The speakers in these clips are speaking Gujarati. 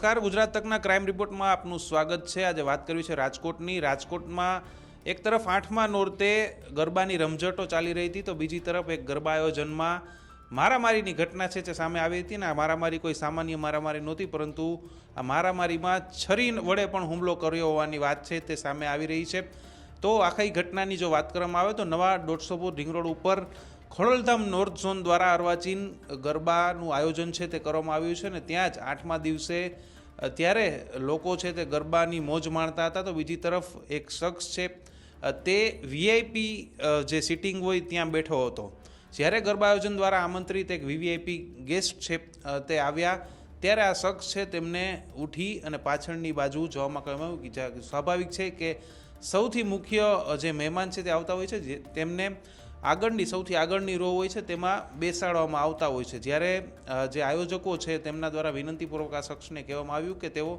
નમસ્કાર. ગુજરાત તકના ક્રાઇમ રિપોર્ટમાં આપનું સ્વાગત છે. આજે વાત કરવી છે રાજકોટની. રાજકોટમાં એક તરફ આઠમા નોરતે ગરબાની રમઝટો ચાલી રહી હતી, તો બીજી તરફ એક ગરબા આયોજનમાં મારામારીની ઘટના છે જે સામે આવી હતી ને આ મારામારી કોઈ સામાન્ય મારામારી નહોતી, પરંતુ આ મારામારીમાં છરી વડે પણ હુમલો કર્યો હોવાની વાત છે, તે સામે આવી રહી છે. તો આખી ઘટનાની જો વાત કરવામાં આવે તો નવા દોઢસો ફૂટ રિંગ રોડ ઉપર ખોડલધામ નોર્થ ઝોન દ્વારા અર્વાચીન ગરબાનું આયોજન છે તે કરવામાં આવ્યું છે ને ત્યાં જ આઠમા દિવસે ત્યારે લોકો છે તે ગરબાની મોજ માણતા હતા. તો બીજી તરફ એક શખ્સ છે તે વીઆઈપી જે સિટિંગ હોય ત્યાં બેઠો હતો. જ્યારે ગરબા આયોજન દ્વારા આમંત્રિત એક વીવીઆઈપી ગેસ્ટ છે તે આવ્યા. ત્યારે આ શખ્સ છે તેમને ઉઠી અને પાછળની બાજુ જોવામાં કહેવામાં આવ્યું સ્વાભાવિક છે કે સૌથી મુખ્ય જે મહેમાન છે તે આવતા હોય છે, જે- તેમને આગળની સૌથી આગળની રો હોય છે, તેમાં બેસાડવામાં આવતા હોય છે. જ્યારે જે આયોજકો છે, તેમના દ્વારા વિનંતીપૂર્વક આ શખ્સને કહેવામાં આવ્યું કે તેઓ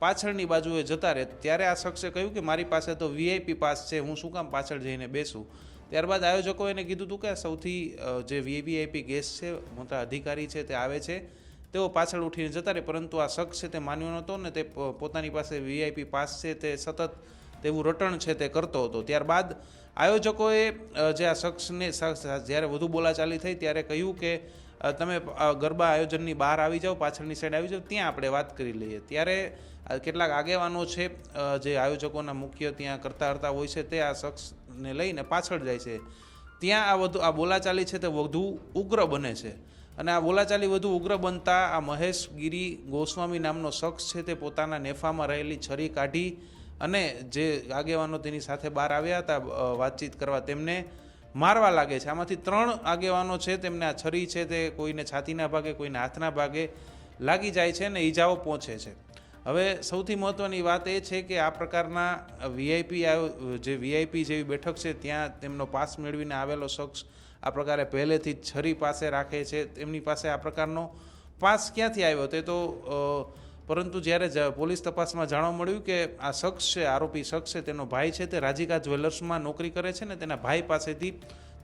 પાછળની બાજુએ જતા રહે. ત્યારે આ શખ્સે કહ્યું કે મારી પાસે તો વીઆઈપી પાસ છે, હું શું કામ પાછળ જઈને બેસું? ત્યારબાદ આયોજકો એને કીધું હતું કે સૌથી જે વીવીઆઈપી ગેસ્ટ છે, મોટા અધિકારી છે, તે આવે છે. તેઓ પાછળ ઉઠીને જતા રહે, પરંતુ આ શખ્સ છે તે માન્યો નહોતો ને તે પોતાની પાસે વીઆઈપી પાસ છે, તે સતત તેવું રટણ છે તે કરતો હતો. ત્યારબાદ આયોજકોએ જે આ શખ્સને જ્યારે વધુ બોલાચાલી થઈ ત્યારે કહ્યું કે તમે ગરબા આયોજનની બહાર આવી જાઓ, પાછળની સાઈડ આવી જાઓ, ત્યાં આપણે વાત કરી લઈએ. ત્યારે કેટલાક આગેવાનો છે જે આયોજકોના મુખ્ય ત્યાં કરતા કરતા હોય છે તે આ શખ્સને લઈને પાછળ જાય છે. ત્યાં આ વધુ, આ બોલાચાલી છે તે વધુ ઉગ્ર બને છે. અને આ બોલાચાલી વધુ ઉગ્ર બનતા આ મહેશ ગિરી ગોસ્વામી નામનો શખ્સ છે તે પોતાના નેફામાં રહેલી છરી કાઢી અને જે આગેવાનો તેની સાથે બહાર આવ્યા હતા વાતચીત કરવા તેમને મારવા લાગે છે. આમાંથી ત્રણ આગેવાનો છે, તેમને આ છરી છે તે કોઈને છાતીના ભાગે, કોઈને હાથના ભાગે લાગી જાય છે અને ઈજાઓ પહોંચે છે. હવે સૌથી મહત્ત્વની વાત એ છે કે આ પ્રકારના વીઆઈપી જે વીઆઈપી જેવી બેઠક છે, ત્યાં તેમનો પાસ મેળવીને આવેલો શખ્સ આ પ્રકારે પહેલેથી જ છરી પાસે રાખે છે. તેમની પાસે આ પ્રકારનો પાસ ક્યાંથી આવ્યો? તે તો પરંતુ જ્યારે પોલીસ તપાસમાં જાણવા મળ્યું કે આ શખ્સ છે, આરોપી શખ્સ છે, તેનો ભાઈ છે, તે રાજીકા જ્વેલર્સમાં નોકરી કરે છે ને તેના ભાઈ પાસેથી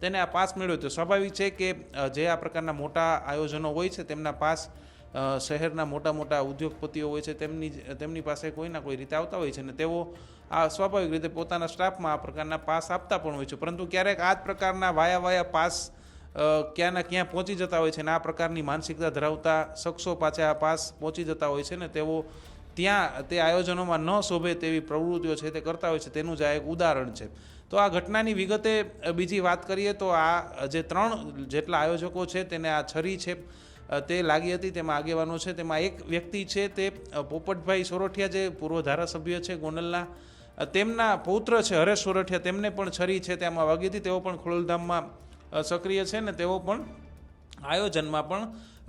તેને આ પાસ મેળવ્યો તો સ્વાભાવિક છે કે જે આ પ્રકારના મોટા આયોજનો હોય છે, તેમના પાસ શહેરના મોટા મોટા ઉદ્યોગપતિઓ હોય છે, તેમની તેમની પાસે કોઈના કોઈ રીતે આવતા હોય છે ને તેઓ આ સ્વાભાવિક રીતે પોતાના સ્ટાફમાં આ પ્રકારના પાસ આપતા પણ હોય છે. પરંતુ ક્યારેક આ જ પ્રકારના વાયા વાયા પાસ અ, ક્યાંના ક્યાં પહોંચી જતા હોય છે ને આ પ્રકારની માનસિકતા ધરાવતા શખ્સો પાછા આ પાસ પહોંચી જતા હોય છે ને તેઓ ત્યાં તે આયોજનોમાં ન શોભે તેવી પ્રવૃત્તિઓ છે તે કરતા હોય છે તેનું જ આ એક ઉદાહરણ છે. તો આ ઘટનાની વિગતે બીજી વાત કરીએ તો આ જે ત્રણ જેટલા આયોજકો છે તેને આ છરી છે તે લાગી હતી તેમાં આગેવાનો છે તેમાં એક વ્યક્તિ છે તે પોપટભાઈ સોરઠિયા જે પૂર્વ ધારાસભ્ય છે ગોંડલના તેમના પૌત્ર છે હરેશ સોરઠિયા તેમને પણ છરી છે તેમાં વાગી હતી તેઓ પણ ખોડલધામમાં સક્રિય છે ને તેઓ પણ આયોજનમાં પણ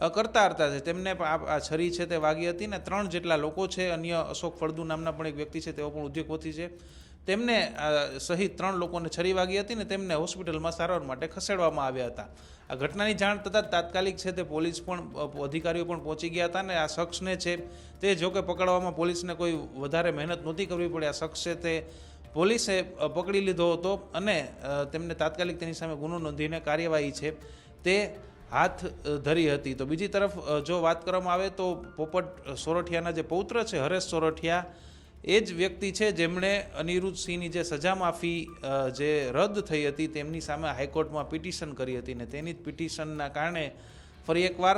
કરતા હતા છે. તેમને આ છરી છે તે વાગી હતી ને ત્રણ જેટલા લોકો છે, અન્ય અશોક ફળદુ નામના પણ એક વ્યક્તિ છે, તેઓ પણ ઉદ્યોગપતિ છે. તેમને સહિત ત્રણ લોકોને છરી વાગી હતી ને તેમને હોસ્પિટલમાં સારવાર માટે ખસેડવામાં આવ્યા હતા. આ ઘટનાની જાણ થતાં તાત્કાલિક છે તે પોલીસ પણ અધિકારીઓ પણ પહોંચી ગયા હતા ને આ શખ્સને છે તે જોકે પકડવામાં પોલીસને કોઈ વધારે મહેનત નહોતી કરવી પડી. આ શખ્સ છે તે પોલીસે પકડી લીધો હતો અને તેમને તાત્કાલિક તેની સામે ગુનો નોંધીને કાર્યવાહી છે તે હાથ ધરી હતી. તો બીજી તરફ જો વાત કરવામાં આવે તો પોપટ સોરઠિયાના જે પૌત્ર છે, હરેશ સોરઠિયા, એ જ વ્યક્તિ છે જેમણે અનિરુદ્ધ સિંહની જે સજા માફી જે રદ થઈ હતી, તેમની સામે હાઈકોર્ટમાં પિટિશન કરી હતી ને તેની જ પિટિશનના કારણે ફરી એકવાર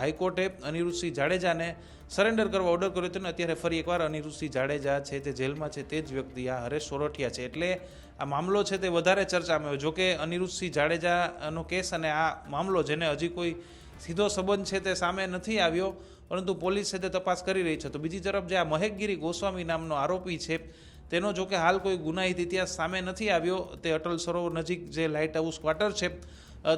હાઈકોર્ટે અનિરુદ્ધસિંહ જાડેજાને સરેન્ડર કરવા ઓર્ડર કર્યો હતો ને અત્યારે ફરી એકવાર અનિરુદ્ધસિંહ જાડેજા છે તે જેલમાં છે તે જ વ્યક્તિ આ હરેશ સોરઠિયા છે. એટલે આ મામલો છે તે વધારે ચર્ચામાં આવ્યો. જોકે અનિરુદ્ધસિંહ જાડેજાનો કેસ અને આ મામલો જેને હજી કોઈ સીધો સંબંધ છે તે સામે નથી આવ્યો, પરંતુ પોલીસ છે તે તપાસ કરી રહી છે. તો બીજી તરફ જે આ મહેકગીરી ગોસ્વામી નામનો આરોપી છે, તેનો જોકે હાલ કોઈ ગુનાહિત ઇતિહાસ સામે નથી આવ્યો. તે અટલ સરોવર નજીક જે લાઇટ હાઉસ ક્વાર્ટર છે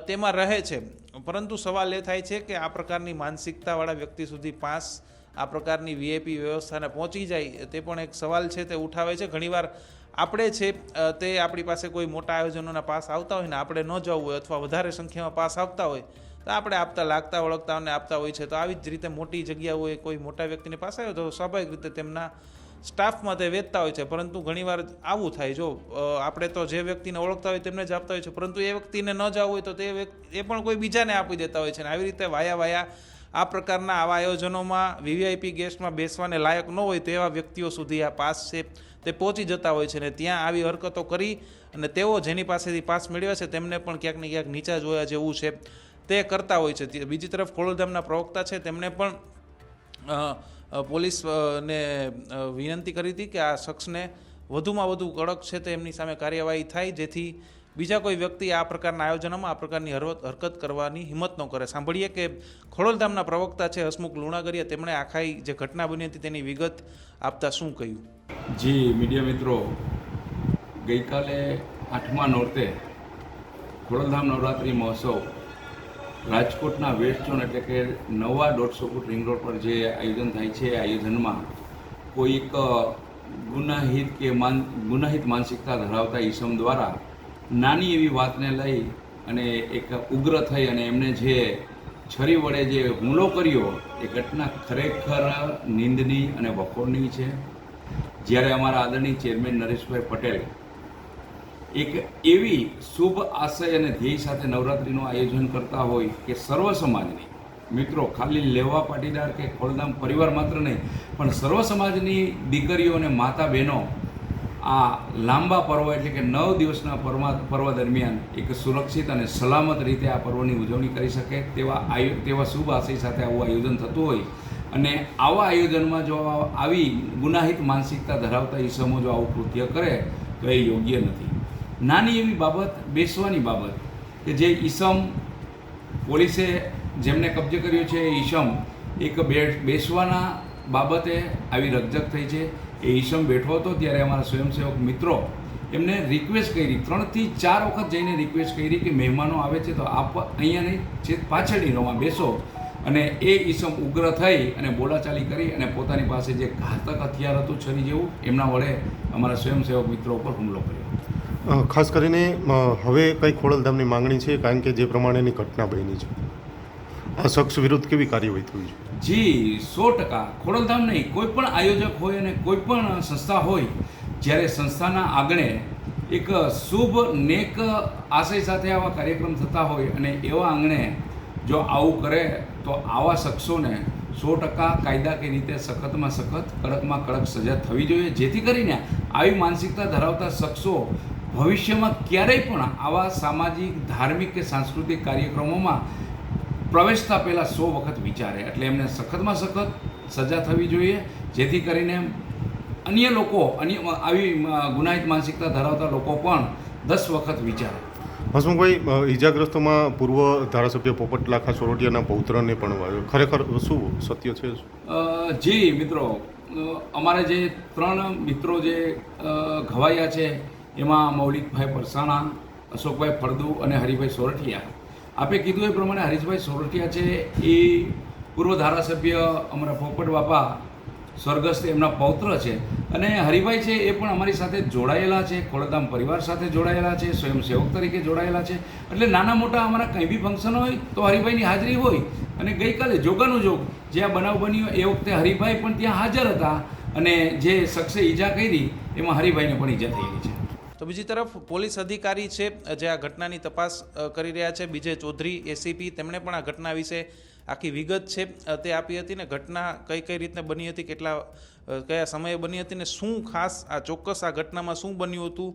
તેમાં રહે છે. પરંતુ સવાલ એ થાય છે કે આ પ્રકારની માનસિકતાવાળા વ્યક્તિ સુધી પાસ આ પ્રકારની વીઆઈપી વ્યવસ્થાને પહોંચી જાય તે પણ એક સવાલ છે તે ઉઠાવે છે. ઘણીવાર આપણે છે તે આપણી પાસે કોઈ મોટા આયોજનોના પાસ આવતા હોય ને આપણે ન જવું હોય અથવા વધારે સંખ્યામાં પાસ આવતા હોય, તો આપણે આપતા લાગતા, ઓળખતા અને આપતા હોય છે. તો આવી જ રીતે મોટી જગ્યાઓએ કોઈ મોટા વ્યક્તિને પાસે આવ્યો તો સ્વાભાવિક રીતે તેમના સ્ટાફમાં તે વેચતા હોય છે, પરંતુ ઘણીવાર આવું થાય. જો આપણે તો જે વ્યક્તિને ઓળખતા હોય તેમને જ આપતા હોય છે, પરંતુ એ વ્યક્તિને ન જવું હોય તો તે એ પણ કોઈ બીજાને આપી દેતા હોય છે. અને આવી રીતે વાયા વાયા આ પ્રકારના આવા આયોજનોમાં વીવીઆઈપી ગેસ્ટમાં બેસવાને લાયક ન હોય તેવા વ્યક્તિઓ સુધી આ પાસ છે, તે પહોંચી જતા હોય છે ને ત્યાં આવી હરકતો કરી અને તેઓ જેની પાસેથી પાસ મેળવ્યા છે, તેમને પણ ક્યાંક ને ક્યાંક નીચા જોયા જેવું છે. તે કરતા હોય છે. બીજી તરફ ખોડલધામના પ્રવક્તા છે તેમણે પણ અ, અ, પોલીસ અ, ને અ, વિનંતી કરી હતી કે આ શખ્સને વધુમાં વધુ કડક છે તે એમની સામે કાર્યવાહી થાય જેથી બીજા કોઈ વ્યક્તિ આ પ્રકારના આયોજનોમાં આ પ્રકારની હરકત કરવાની હિંમત ન કરે. સાંભળીએ કે ખોડલધામના પ્રવક્તા છે હસમુખ લુણાગરિયા તેમણે આખાઈ જે ઘટના બની હતી તેની વિગત આપતા શું કહ્યું? જી મીડિયા મિત્રો ગઈકાલે આઠમા નોરતે ખોડલધામ નવરાત્રિ મહોત્સવ રાજકોટના વેસ્ટ ઝોન એટલે કે નવા દોઢસો ફૂટ રિંગ રોડ પર જે આયોજન થાય છે, એ આયોજનમાં કોઈક ગુનાહિત કે માન, ગુનાહિત માનસિકતા ધરાવતા ઈસમ દ્વારા નાની એવી વાતને લઈ અને એક ઉગ્ર થઈ અને એમને જે છરી વડે જે હુમલો કર્યો, એ ઘટના ખરેખર નિંદની અને વખોડની છે. જ્યારે અમારા આદરણીય ચેરમેન નરેશભાઈ પટેલ એક એવી શુભ આશય અને ધ્યેય સાથે નવરાત્રિનું આયોજન કરતા હોય કે સર્વ સમાજની, મિત્રો, ખાલી લેવા પાટીદાર કે ખોલધામ પરિવાર માત્ર નહીં, પણ સર્વ સમાજની દીકરીઓ અને માતા બહેનો આ લાંબા પર્વ એટલે કે નવ દિવસના પર્વ પર્વ દરમિયાન એક સુરક્ષિત અને સલામત રીતે આ પર્વની ઉજવણી કરી શકે તેવા આયો, તેવા શુભ આશય સાથે આવું આયોજન થતું હોય. અને આવા આયોજનમાં જો આવી ગુનાહિત માનસિકતા ધરાવતા ઈસમો જો આવું કૃત્ય કરે, તો એ યોગ્ય નથી. નાની એવી બાબત, બેસવાની બાબત, કે જે ઈસમ પોલીસે જેમને કબજે કર્યો છે એ ઈસમ, એક બેસવાના બાબતે આવી રકઝક થઈ છે. એ ઈસમ બેઠો હતો ત્યારે અમારા સ્વયંસેવક મિત્રો એમને રિક્વેસ્ટ કરી, ત્રણથી ચાર વખત જઈને રિક્વેસ્ટ કરી કે મહેમાનો આવે છે તો આપ અહીંયા નહીં છે પાછળની રોમાં બેસો. અને એ ઈસમ ઉગ્ર થઈ અને બોલાચાલી કરી અને પોતાની પાસે જે ઘાતક હથિયાર હતું, છરી જેવું, એમના વડે અમારા સ્વયંસેવક મિત્રો ઉપર હુમલો કર્યો. ખાસ કરીને હવે કઈ ખોડલધામની માંગણી છે, કારણ કે જે પ્રમાણેની ઘટના બની છે. આ શખ્સ વિરુદ્ધ કેવી કાર્યવાહી થવી છે જી, સો ટકા. ખોડલધામ નહીં કોઈ પણ આયોજક હોય અને કોઈ પણ સંસ્થા હોય, જ્યારે સંસ્થાના આંગણે એક શુભ નેક આશય સાથે આવા કાર્યક્રમ થતા હોય અને એવા આંગણે જો આવું કરે, તો આવા શખ્સોને સો ટકા કાયદાકીય રીતે સખતમાં સખત, કડકમાં કડક સજા થવી જોઈએ. જેથી કરીને આવી માનસિકતા ધરાવતા શખ્સો ભવિષ્યમાં ક્યારેય પણ આવા સામાજિક ધાર્મિક કે સાંસ્કૃતિક કાર્યક્રમોમાં પ્રવેશતા પહેલાં સો વખત વિચારે. એટલે એમને સખતમાં સખત સજા થવી જોઈએ જેથી કરીને અન્ય લોકો અન્ય આવી ગુનાહિત માનસિકતા ધરાવતા લોકો પણ દસ વખત વિચારે. હસમુખભાઈ ઈજાગ્રસ્તોમાં પૂર્વ ધારાસભ્ય પોપટલાખા સોરઠિયાના પૌત્રને પણ વાયો. ખરેખર શું સત્ય છે? જી મિત્રો અમારે જે ત્રણ મિત્રો જે ઘવાયા છે એમાં મૌલિકભાઈ પરસાણા, અશોકભાઈ ફળદુ અને હરિભાઈ સોરઠિયા. આપે કીધું એ પ્રમાણે હરીશભાઈ સોરઠિયા છે એ પૂર્વ ધારાસભ્ય અમારા પોપટ બાપા સ્વર્ગસ્થ એમના પૌત્ર છે. અને હરિભાઈ છે એ પણ અમારી સાથે જોડાયેલા છે, ખોડધામ પરિવાર સાથે જોડાયેલા છે, સ્વયંસેવક તરીકે જોડાયેલા છે. એટલે નાના મોટા અમારા કંઈ બી ફંક્શન હોય તો હરિભાઈની હાજરી હોય. અને ગઈકાલે જોગાનું જોગ જે આ બનાવ બન્યો એ વખતે હરિભાઈ પણ ત્યાં હાજર હતા. અને જે શખ્સે ઈજા કરી, એમાં હરિભાઈને પણ ઈજા થયેલી છે. તો બીજી તરફ પોલીસ અધિકારી છે, જે આ ઘટનાની તપાસ કરી રહ્યા છે. બીજે ચૌધરી એસીપી તેમણે પણ આ ઘટના વિશે આખી વિગત છે તે આપી હતી ને ઘટના કઈ કઈ રીતને બની હતી, કેટલા કયા સમયે બની હતી ને શું ખાસ આ ચોક્કસ આ ઘટનામાં શું બન્યું હતું,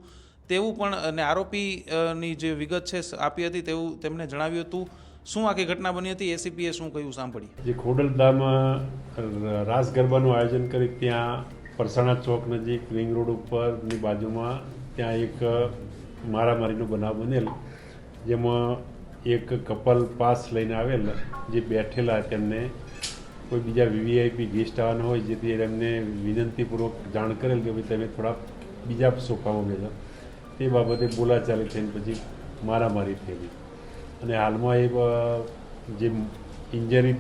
તેવું પણ, અને આરોપીની જે વિગત છે આપી હતી તેવું તેમણે જણાવ્યું હતું. શું આખી ઘટના બની હતી? એસીપીએ શું કહ્યું? સાંભળીએ. જે ખોડલધામાં રાસ ગરબાનું આયોજન કરી ત્યાં પરસાણા ચોક નજીક રિંગ રોડ ઉપરની બાજુમાં ત્યાં એક મારામારીનો બનાવ બનેલ, જેમાં એક કપલ પાસ લઈને આવેલ, જે બેઠેલા તેમને કોઈ બીજા વીવીઆઈપી ગેસ્ટ આવવાના હોય, જેથી એમને વિનંતીપૂર્વક જાણ કરેલ કે ભાઈ તમે થોડા બીજા સોફામાં બેસો તે બાબતે બોલાચાલી થઈને પછી મારામારી થયેલી. અને હાલમાં એ જે ઇન્જરી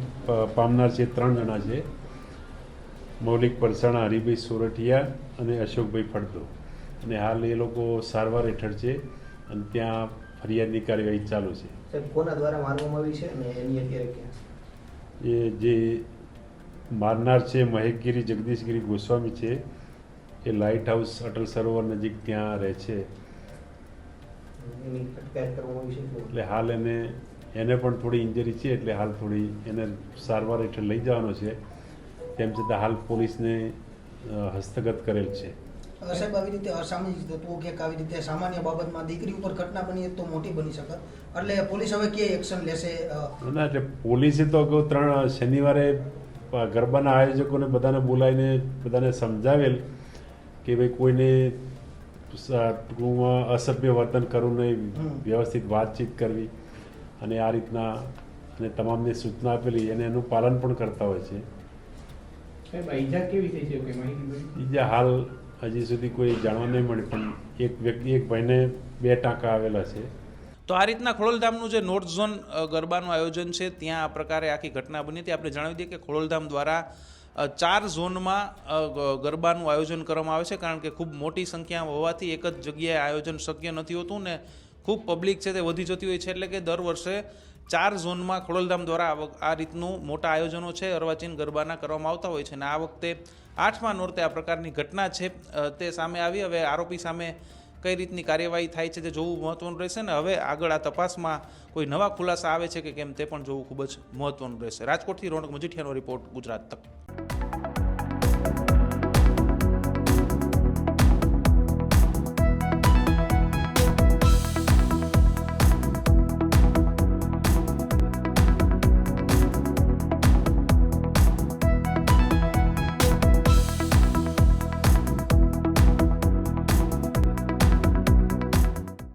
પામનાર છે ત્રણ જણા છે, મૌલિક પરસાણા, હરિભાઈ સોરઠિયા અને અશોકભાઈ ફળદો અને હાલ એ લોકો સારવાર હેઠળ છે અને ત્યાં ફરિયાદની કાર્યવાહી ચાલુ છે. કોના દ્વારા મારવામાં આવી છે અને એની અત્યારે ક્યાં એ જે મારનાર છે મહેકગીરી જગદીશગીરી ગોસ્વામી છે એ લાઇટ હાઉસ અટલ સરોવર નજીક ત્યાં રહે છે? એટલે હાલ એને એને પણ થોડી ઇન્જરી છે એટલે હાલ થોડી એને સારવાર હેઠળ લઈ જવાનો છે. તેમ છતાં હાલ પોલીસને હસ્તગત કરેલ છે. સાહેબ આવી રીતે અસામાજિક તત્વો કે આવી રીતે સામાન્ય બાબતમાં દીકરી ઉપર ઘટના બની તો મોટી બની શકે. એટલે પોલીસ હવે કે એક્શન લેશે? ના એટલે પોલીસે તો અગાઉ ત્રણ શનિવારે ગરબાના આયોજકોને બધાને બોલાવીને બધાને સમજાવેલ કે ભાઈ કોઈને ટૂંકમાં અસભ્ય વર્તન કરવું નહીં વ્યવસ્થિત વાતચીત કરવી. અને આ રીતના અને તમામને સૂચના આપેલી અને એનું પાલન પણ કરતા હોય છે. સાહેબ ઈજા કેવી થઈ છે? કોઈ માહિતી હાલ હજી સુધી કોઈ જાણવા નહીં મળે પણ એક વ્યક્તિ, એક ભાઈને બે ટાંકા આવેલા છે. તો આ રીતના ખોડલધામનું જે નોર્થ ઝોન ગરબાનું આયોજન છે, ત્યાં આ પ્રકારે આખી ઘટના બની હતી. આપણે જણાવી દઈએ કે ખોડલધામ દ્વારા ચાર ઝોનમાં ગરબાનું આયોજન કરવામાં આવે છે, કારણ કે ખૂબ મોટી સંખ્યા હોવાથી એક જ જગ્યાએ આયોજન શક્ય નથી હોતું ને ખૂબ પબ્લિક છે તે વધી જતી હોય છે એટલે કે દર વર્ષે ચાર ઝોનમાં ખોડલધામ દ્વારા આ રીતનું મોટા આયોજનો છે, અર્વાચીન ગરબાના કરવામાં આવતા હોય છે અને આ વખતે આઠમા નોરતે આ પ્રકારની ઘટના છે તે સામે આવી. હવે આરોપી સામે કઈ રીતની કાર્યવાહી થાય છે તે જોવું મહત્વનું રહેશે ને હવે આગળ આ તપાસમાં કોઈ નવા ખુલાસા આવે છે કે કેમ તે પણ જોવું ખૂબ જ મહત્વનું રહેશે. રાજકોટથી રોનક મજીઠિયાનો રિપોર્ટ ગુજરાત તક.